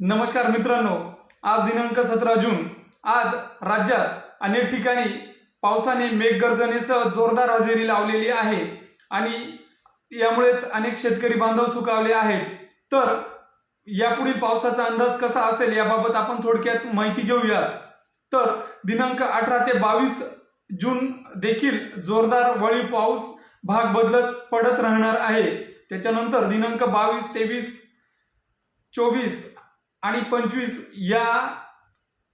नमस्कार मित्रांनो आज दिनांक सतरा जून. आज राज्यात अनेक ठिकाणी पावसाने मेघगर्जनेसह जोरदार हजेरी लावलेली आहे आणि यामुळेच अनेक शेतकरी बांधव सुकावले आहेत. तर यापुढील पावसाचा अंदाज कसा असेल याबाबत आपण थोडक्यात माहिती घेऊयात. तर दिनांक अठरा ते बावीस जून देखील जोरदार वळी पाऊस भाग बदलत पडत राहणार आहे. त्याच्यानंतर दिनांक बावीस तेवीस चोवीस आणि पंचवीस या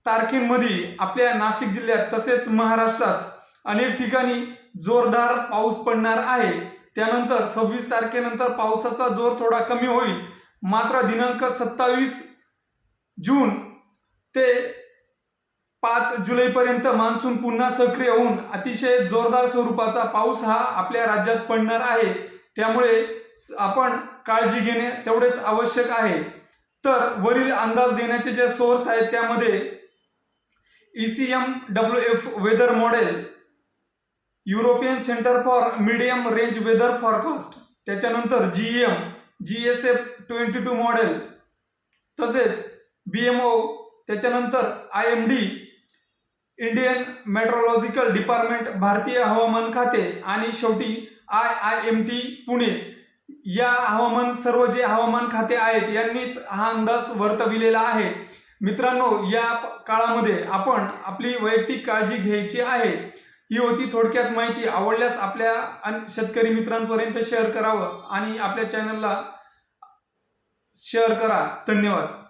तारखेमध्ये आपल्या नाशिक जिल्ह्यात तसेच महाराष्ट्रात अनेक ठिकाणी जोरदार पाऊस पडणार आहे. त्यानंतर सव्वीस तारखेनंतर पावसाचा जोर थोडा कमी होईल. मात्र दिनांक सत्तावीस जून ते पाच जुलैपर्यंत मान्सून पुन्हा सक्रिय होऊन अतिशय जोरदार स्वरूपाचा पाऊस हा आपल्या राज्यात पडणार आहे. त्यामुळे आपण काळजी घेणे तेवढेच आवश्यक आहे. तर वरील अंदाज देण्याचे जे सोर्स आहेत त्यामध्ये ECM E C M W F weather model European centre for medium range weather forecast त्याच्यानंतर G M G S F twenty two model तसेच बी एम ओ त्याच्यानंतर I M D Indian meteorological department भारतीय हवामान खाते आणि शेवटी I I M T Pune. या हवामान सर्व जे हवामान खाते आहेत यांनीच हा अंदाज वर्तविलेला आहे. मित्रांनो या काळामध्ये आपण आपली वैयक्तिक काळजी घ्यायची आहे. ही होती थोडक्यात माहिती. आवडल्यास आपल्या शेतकरी मित्रांपर्यंत शेअर करावं आणि आपल्या चॅनलला शेअर करा. धन्यवाद.